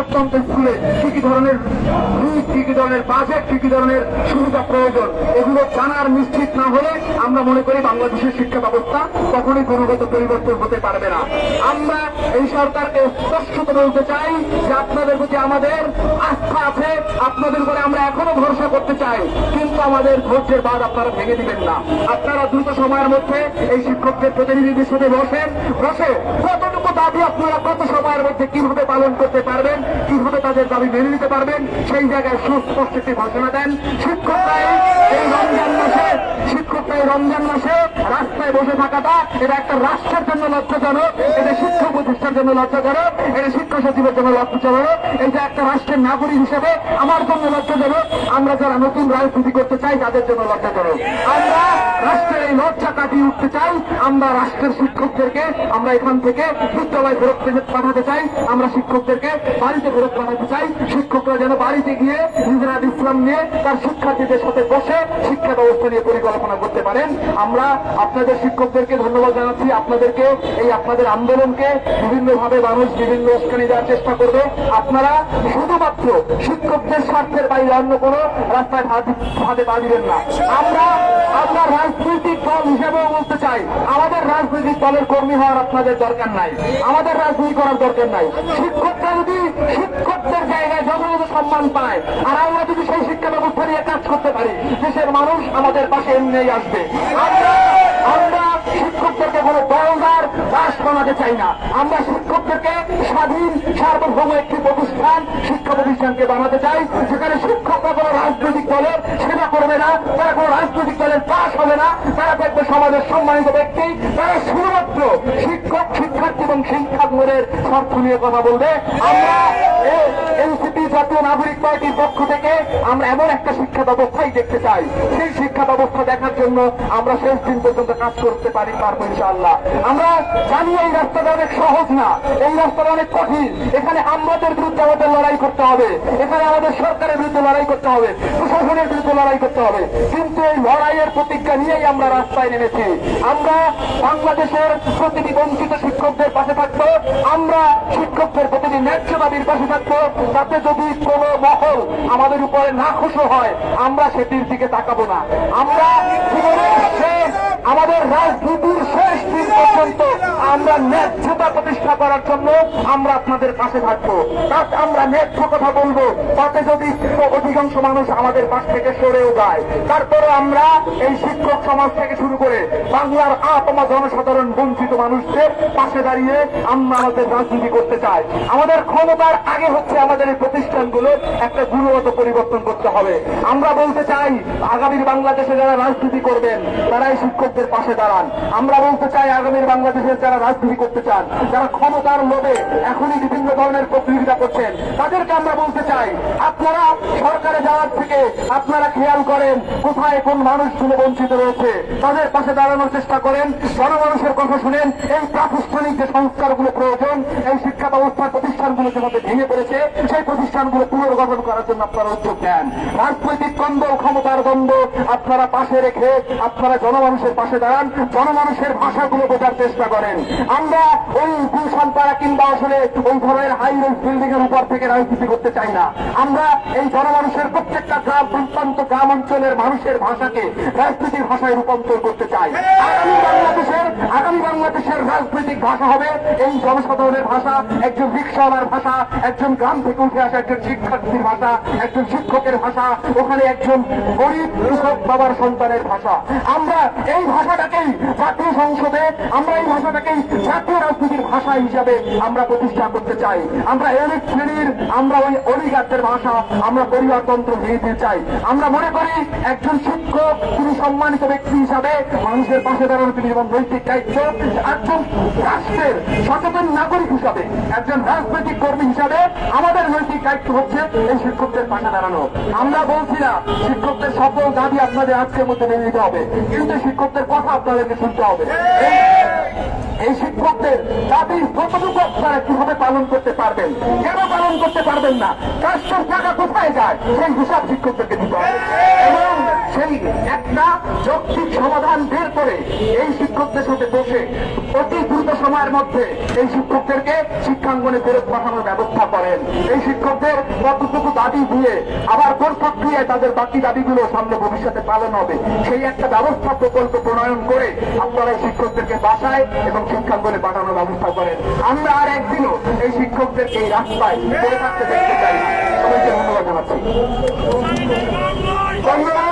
অত্যন্ত স্কুলে কি কি ধরনের নিট কি কি ধরনের বাজেট কি কি ধরনের সুবিধা প্রয়োজন। এগুলো জানার নিশ্চিত না হলে আমরা মনে করি বাংলাদেশের শিক্ষা ব্যবস্থা কখনোই গুণগত পরিবর্তন হতে পারবে না। আমরা এই সরকারকে স্পষ্টত বলতে চাই যে আপনাদের প্রতি আমাদের আস্থা আছে, আপনাদের উপরে আমরা এখনও ভরসা করতে চাই। কিন্তু আমাদের ধৈর্যের বাদ আপনারা ভেঙে দিবেন না। আপনারা দ্রুত সময়ের মধ্যে এই শিক্ষকদের প্রতিনিধিদের সাথে বসেন, বসে কতটুকু দাবি আপনারা কত সময়ের মধ্যে কীভাবে পালন করতে পারবেন, কীভাবে তাদের দাবি মেনে নিতে পারবেন, সেই জায়গায় সুস্পষ্ট একটি ঘোষণা দেন। শিক্ষকরা এই- রমজান মাসে শিক্ষকরা এই রমজান মাসে রাস্তায় বসে থাকাটা এটা একটা রাষ্ট্রের জন্য লজ্জাজনক, এটা শিক্ষা প্রতিষ্ঠার জন্য লজ্জাজনক, এটা শিক্ষা সচিবের জন্য লজ্জাজনক, এটা একটা রাষ্ট্রের নাগরিক হিসেবে আমার জন্য লজ্জাজনক। আমরা যারা নতুন রাজনীতি করতে চাই, তাদের জন্য আমরা রাষ্ট্রের এই লজ্জা কাটিয়ে উঠতে চাই, আমরা রাষ্ট্রের শিক্ষকদেরকে আমরা এখান থেকে বিদ্যালয় ফেরত পাঠাতে চাই, আমরা শিক্ষকদেরকে বাড়িতে ফেরত পাঠাতে চাই, শিক্ষকরা যেন বাড়িতে গিয়ে নিজেরা ইসলাম নিয়ে তার শিক্ষার্থীদের সাথে বসে শিক্ষা ব্যবস্থা নিয়ে পরিকল্পনা করতে পারেন। আমরা আপনাদের শিক্ষকদেরকে ধন্যবাদ জানাচ্ছি, আপনাদেরকে এই আপনাদের আন্দোলনকে বিভিন্নভাবে মানুষ বিভিন্ন উস্কানি দেওয়ার চেষ্টা করবে। আপনারা শুধুমাত্র শিক্ষকদের স্বার্থের বাইরে অন্য কোনো রাস্তায় ভাতে পা না। আমরা আমরা রাজনৈতিক দল হিসেবেও বলতে চাই, আমাদের রাজনৈতিক দলের কর্মী হওয়ার আপনাদের দরকার নাই, আমাদের রাজনীতি করার দরকার নাই। শিক্ষকরা যদি শিক্ষকদের জায়গায় যথাযথ সম্মান পায়, আর আমরা যদি সেই শিক্ষা ব্যবস্থা নিয়ে কাজ করতে পারি, দেশের মানুষ আমাদের পাশে এমনিই আসবে। আমরা শিক্ষকদেরকে কোনো দলদার দাস বানাতে চাই না। আমরা শিক্ষকদেরকে স্বাধীন, সার্বভৌম একটি প্রতিষ্ঠান, শিক্ষা প্রতিষ্ঠানকে বানাতে চাই, যেখানে শিক্ষকরা কোনো রাজনৈতিক দলের সেবা করবে না, তারা কোনো রাজনৈতিক দলের পাশ হবে না, তারা দেখবে সমাজের সম্মানিত ব্যক্তি, তারা শুধুমাত্র শিক্ষক, শিক্ষার্থী এবং শিক্ষাঙ্গনের স্বার্থ নিয়ে কথা বলবে। আমরা এনসিপি জাতীয় নাগরিক পার্টির পক্ষ থেকে আমরা এমন একটা শিক্ষা ব্যবস্থাই দেখতে চাই। সেই শিক্ষা ব্যবস্থা দেখার জন্য আমরা শেষ দিন পর্যন্ত কাজ করতে পারি, পারব ইনশাআল্লাহ। আমরা জানি এই রাস্তাটা অনেক সহজ না, এই রাস্তাটা অনেক কঠিন। এখানে আমাদের বিরুদ্ধে আমাদের লড়াই করতে হবে। এখানে আমাদের সরকারের বিরুদ্ধে লড়াই করতে হবে, প্রশাসনের বিরুদ্ধে লড়াই করতে হবে। কিন্তু এই লড়াইয়ের প্রতিজ্ঞা নিয়েই আমরা রাস্তায় নেমেছি। আমরা বাংলাদেশের প্রতিটি বঞ্চিত শিক্ষকদের পাশে থাকব, আমরা শিক্ষকদের প্রতিটি ন্যায্য পাশে থাকব তাতে যদি কোনো মহল আমাদের উপরে না খুশো হয়, আমরা সেটির দিকে তাকাবো না। আমরা জীবনের আমাদের রাজনীতির শেষ দিন পর্যন্ত আমরা ন্যায্যতা প্রতিষ্ঠা করার জন্য আমরা আপনাদের পাশে থাকব। তাতে আমরা ন্যায্য কথা বলব। তাতে যদি অধিকাংশ মানুষ আমাদের পাশ থেকে সরেও যায়। তারপরে আমরা এই শিক্ষক সমাজ থেকে শুরু করে বাংলার আপামা জনসাধারণ বঞ্চিত মানুষদের পাশে দাঁড়িয়ে আমরা আমাদের রাজনীতি করতে চাই। আমাদের ক্ষমতার আগে হচ্ছে আমাদের এই প্রতিষ্ঠানগুলো একটা গুণগত পরিবর্তন করতে হবে। আমরা বলতে চাই, আগামীর বাংলাদেশে যারা রাজনীতি করবেন, তারাই এই শিক্ষকদের পাশে দাঁড়ান। আমরা বলতে চাই আগামীর বাংলাদেশের যারা রাজনীতি করতে চান, যারা ক্ষমতার লোভে এখনই বিভিন্ন ধরনের প্রতিযোগিতা করছেন, তাদেরকে আমরা বলতে চাই, আপনারা সরকারে যাওয়ার থেকে আপনারা খেয়াল করেন কোথায় কোন মানুষগুলো বঞ্চিত রয়েছে। তাদের পাশে দাঁড়ানোর চেষ্টা করেন, জনমানুষের কথা শুনেন, এই প্রাতিষ্ঠানিক যে সংস্কারগুলো প্রয়োজন, এই শিক্ষা ব্যবস্থার প্রতিষ্ঠানগুলো যে মধ্যে ভেঙে পড়েছে, সেই প্রতিষ্ঠানগুলো পুনর্গঠন করার জন্য আপনারা উদ্যোগ দেন রাজনৈতিক দ্বন্দ্ব, ক্ষমতার দ্বন্দ্ব আপনারা পাশে রেখে আপনারা জনমানুষের পাশে দাঁড়ান, জনমানুষের ভাষাগুলো বোঝার চেষ্টা করেন। আমরা ওই গুলশান পাড়া কিংবা আসলে ওই ধরনের হাই রাইজ বিল্ডিং এর উপর থেকে রাজনীতি করতে চাই না। আমরা এই জনমানুষের প্রত্যেকটা গ্রাম প্রত্যন্ত গ্রাম অঞ্চলের মানুষের ভাষাকে রাজনীতির ভাষায় রূপান্তর করতে চাই। আগামী বাংলাদেশের আগামী বাংলাদেশের রাজনৈতিক ভাষা হবে এই জনসাধারণের ভাষা, একজন রিক্সাওয়ালার ভাষা, একজন গ্রাম থেকে উঠে আসা একজন শিক্ষার্থীর ভাষা, একজন শিক্ষকের ভাষা, ওখানে একজন গরিব কৃষক বাবার সন্তানের ভাষা। আমরা এই ভাষাটাকেই জাতীয় সংসদে, আমরা এই ভাষাটাকেই জাতীয় রাজনীতির ভাষা হিসাবে আমরা প্রতিষ্ঠা করতে চাই। আমরা অনেক শ্রেণির, আমরা ওই অলিগারদের ভাষা, আমরা পরিবারতন্ত্র দিতে চাই। আমরা মনে করি একজন শিক্ষক, তিনি সম্মানিত ব্যক্তি হিসাবে মানুষের পাশে দাঁড়ানো তিনি যেমন নৈতিক দায়িত্ব, একজন রাষ্ট্রের সচেতন নাগরিক হিসাবে, একজন রাজনৈতিক কর্মী হিসাবে আমাদের নৈতিক দায়িত্ব হচ্ছে এই শিক্ষকদের পাশে দাঁড়ানো। আমরা বলছি না, শিক্ষকদের সকল দাবি আপনাদের আজকের মধ্যে মেনে নিতে হবে। কিন্তু শিক্ষকদের কথা আপনাদেরকে শুনতে হবে। এই- শিক্ষকদের দাবির কতটুকু আপনারা কীভাবে পালন করতে পারবেন? কেন পালন করতে পারবেন না? রাষ্ট্রের টাকা কোথায় যায়? সেই হিসাব শিক্ষকদেরকে দিতে হবে। এবং সেই একটা যৌক্তিক সমাধান বের করে এই শিক্ষকদের সাথে বসে অতি দ্রুত সময়ের মধ্যে এই শিক্ষকদেরকে শিক্ষাঙ্গনে ফেরত পাঠানোর ব্যবস্থা করেন। এই শিক্ষকদের কতটুকু দাবি দিয়ে আবার কোন প্রক্রিয়ায় তাদের বাকি দাবিগুলো সামনে ভবিষ্যতে পালন হবে, সেই একটা ব্যবস্থা প্রকল্প প্রণয়ন করে আপনারা এই শিক্ষকদেরকে বাসায় এবং শিক্ষাঙ্গনে পাঠানোর ব্যবস্থা করেন। আমরা আর একদিনও এই শিক্ষকদের এই রাস্তায় পড়ে থাকতে দেখতে চাই সবাইকে ধন্যবাদ জানাচ্ছি। ধন্যবাদ।